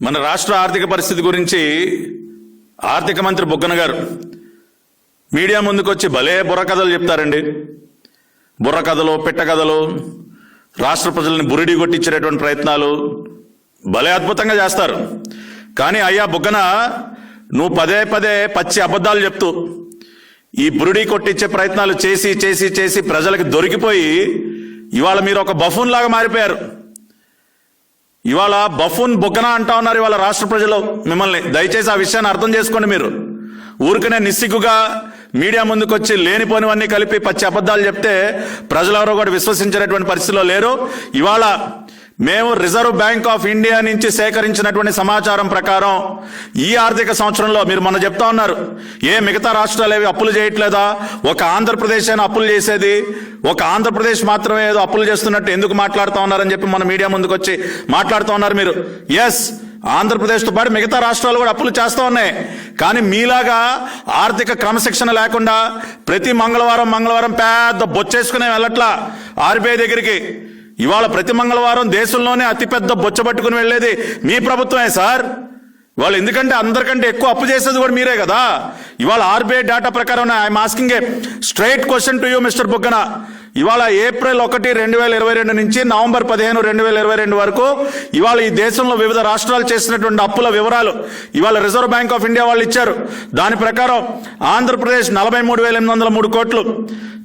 మన రాష్ట్ర ఆర్థిక పరిస్థితి గురించి ఆర్థిక మంత్రి బుగ్గన గారు మీడియా ముందుకు వచ్చి భలే బుర్రకథలు చెప్తారండి. బుర్రకథలు పిట్టకథలు రాష్ట్ర ప్రజల్ని బురిడి కొట్టించేటటువంటి ప్రయత్నాలు భలే అద్భుతంగా చేస్తారు. కానీ అయ్యా బుగ్గన నువ్వు పదే పదే పచ్చి అబద్ధాలు చెప్తూ ఈ బురిడి కొట్టించే ప్రయత్నాలు చేసి చేసి చేసి ప్రజలకు దొరికిపోయి ఇవాళ మీరు ఒక బఫూన్ లాగా మారిపోయారు. ఇవాళ బఫూన్ బొగ్గన అంటా ఉన్నారు ఇవాళ రాష్ట్ర ప్రజలు మిమ్మల్ని. దయచేసి ఆ విషయాన్ని అర్థం చేసుకోండి మీరు. ఊరికనే నిస్సిగ్గుగా మీడియా ముందుకు వచ్చి లేనిపోనివన్నీ కలిపి పచ్చి అబద్ధాలు చెప్తే ప్రజలెవరో కూడా విశ్వసించేటటువంటి పరిస్థితిలో లేరు. ఇవాళ మేము రిజర్వ్ బ్యాంక్ ఆఫ్ ఇండియా నుంచి సేకరించినటువంటి సమాచారం ప్రకారం ఈ ఆర్థిక సంవత్సరంలో మీరు మొన్న చెప్తా ఉన్నారు ఏ మిగతా రాష్ట్రాలు ఏవి అప్పులు చేయట్లేదా? ఒక ఆంధ్రప్రదేశ్ అయినా అప్పులు చేసేది? ఒక ఆంధ్రప్రదేశ్ మాత్రమే ఏదో అప్పులు చేస్తున్నట్టు ఎందుకు మాట్లాడుతూ ఉన్నారని చెప్పి మన మీడియా ముందుకు వచ్చి మాట్లాడుతూ ఉన్నారు మీరు. ఎస్ ఆంధ్రప్రదేశ్తో పాటు మిగతా రాష్ట్రాలు కూడా అప్పులు చేస్తూ ఉన్నాయి. కానీ మీలాగా ఆర్థిక క్రమశిక్షణ లేకుండా ప్రతి మంగళవారం మంగళవారం పెద్ద బొచ్చేసుకునే వెళ్ళట్లా. ఆర్బీఐ దగ్గరికి ఇవాళ ప్రతి మంగళవారం దేశంలోనే అతిపెద్ద బొచ్చ పట్టుకుని వెళ్ళేది మీ ప్రభుత్వమే సార్. వాళ్ళు ఎందుకంటే అందరికంటే ఎక్కువ అప్పు చేసేది కూడా మీరే కదా. ఇవాళ ఆర్బీఐ డేటా ప్రకారం I'm asking a straight question to you mister Buggana ఇవాళ ఏప్రిల్ ఒకటి రెండు వేల ఇరవై రెండు నుంచి నవంబర్ పదిహేను రెండు వేల ఇరవై రెండు వరకు ఇవాళ ఈ దేశంలో వివిధ రాష్ట్రాలు చేసినటువంటి అప్పుల వివరాలు ఇవాళ రిజర్వ్ బ్యాంక్ ఆఫ్ ఇండియా వాళ్ళు ఇచ్చారు. దాని ప్రకారం ఆంధ్రప్రదేశ్ నలభై మూడు వేల ఎనిమిది వందల మూడు కోట్లు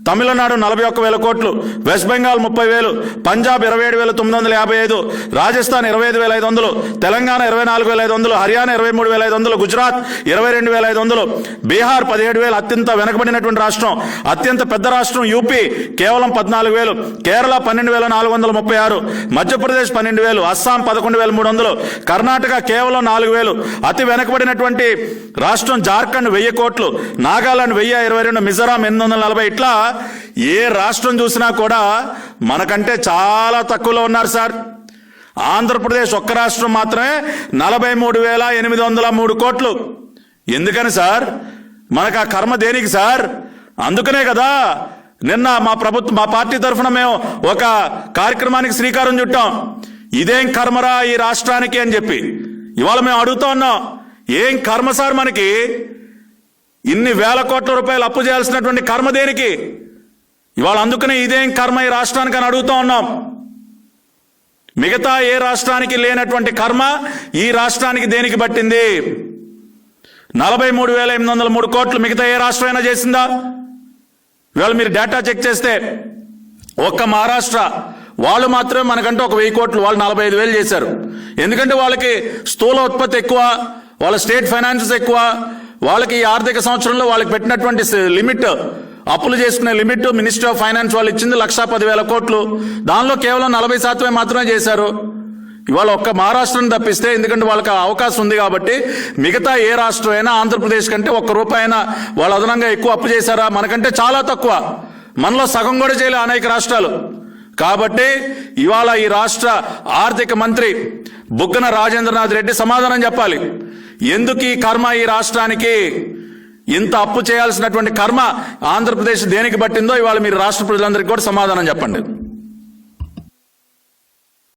తమిళనాడు నలభై ఒక్క వేల కోట్లు వెస్ట్ బెంగాల్ ముప్పై వేలు పంజాబ్ ఇరవై ఏడు వేల తొమ్మిది వందల యాభై ఐదు రాజస్థాన్ ఇరవై ఐదు వేల ఐదు వందలు తెలంగాణ ఇరవై నాలుగు వేల ఐదు వందలు హర్యానా ఇరవై మూడు వేల ఐదు వందలు గుజరాత్ ఇరవై రెండు వేల ఐదు వందలు బీహార్ పదిహేడు వేలు అత్యంత వెనకబడినటువంటి రాష్ట్రం అత్యంత పెద్ద రాష్ట్రం యూపీ కేవలం పద్నాలుగు వేలు కేరళ పన్నెండు వేల నాలుగు వందల ముప్పై ఆరు మధ్యప్రదేశ్ పన్నెండు వేలు అస్సాం పదకొండు వేల మూడు వందలు కర్ణాటక కేవలం నాలుగు వేలు అతి వెనకబడినటువంటి రాష్ట్రం జార్ఖండ్ వెయ్యి కోట్లు నాగాలాండ్ వెయ్యి ఇరవై రెండు మిజోరాం ఎనిమిది వందల నలభై ఇట్లా ఏ రాష్ట్రం చూసినా కూడా మనకంటే చాలా తక్కువలో ఉన్నారు సార్. ఆంధ్రప్రదేశ్ ఒక్క రాష్ట్రం మాత్రమే నలభై మూడు వేల ఎనిమిది వందల మూడు కోట్లు. ఎందుకని సార్? మనకు ఆ కర్మ దేనికి సార్? అందుకనే కదా నిన్న మా ప్రభుత్వం మా పార్టీ తరఫున మేము ఒక కార్యక్రమానికి శ్రీకారం చుట్టాం. ఇదేం కర్మరా ఈ రాష్ట్రానికి అని చెప్పి. ఇవాళ మేము అడుగుతా ఉన్నాం. ఏం కర్మ సార్ మనకి? ఇన్ని వేల కోట్ల రూపాయలు అప్పు చేయాల్సినటువంటి కర్మ దేనికి? ఇవాళ అందుకనే ఇదేం కర్మ ఈ రాష్ట్రానికి అని అడుగుతూ ఉన్నాం. మిగతా ఏ రాష్ట్రానికి లేనటువంటి కర్మ ఈ రాష్ట్రానికి దేనికి పట్టింది? నలభై మూడు వేల ఎనిమిది వందల మూడు కోట్లు మిగతా ఏ రాష్ట్రమైనా చేసిందా? ఇవాళ మీరు డేటా చెక్ చేస్తే ఒక్క మహారాష్ట్ర వాళ్ళు మాత్రమే మనకంటే ఒక వెయ్యి కోట్లు వాళ్ళు నలభై ఐదు వేలు చేశారు. ఎందుకంటే వాళ్ళకి స్థూల ఉత్పత్తి ఎక్కువ వాళ్ళ స్టేట్ ఫైనాన్సెస్ ఎక్కువ వాళ్ళకి ఈ ఆర్థిక సంవత్సరంలో వాళ్ళకి పెట్టినటువంటి లిమిట్ అప్పులు చేసుకునే లిమిట్ మినిస్ట్రీ ఆఫ్ ఫైనాన్స్ వాళ్ళు ఇచ్చింది లక్షా పదివేల కోట్లు. దానిలో కేవలం నలభై శాతమే మాత్రమే చేశారు. ఇవాళ ఒక్క మహారాష్ట్రను తప్పిస్తే ఎందుకంటే వాళ్ళకి అవకాశం ఉంది కాబట్టి మిగతా ఏ రాష్ట్రం అయినా ఆంధ్రప్రదేశ్ కంటే ఒక్క రూపాయి అయినా వాళ్ళు అదనంగా ఎక్కువ అప్పు చేశారా? మనకంటే చాలా తక్కువ. మనలో సగం కూడా చేయలే అనేక రాష్ట్రాలు. కాబట్టి ఇవాళ ఈ రాష్ట్ర ఆర్థిక మంత్రి బుగ్గన రాజేంద్రనాథ్ రెడ్డి సమాధానం చెప్పాలి. ఎందుకు ఈ కర్మ ఈ రాష్ట్రానికి? ఇంత అప్పు చేయాల్సినటువంటి కర్మ ఆంధ్రప్రదేశ్ దేనికి పట్టిందో ఇవాళ మీరు రాష్ట్ర ప్రజలందరికీ కూడా సమాధానం చెప్పండి.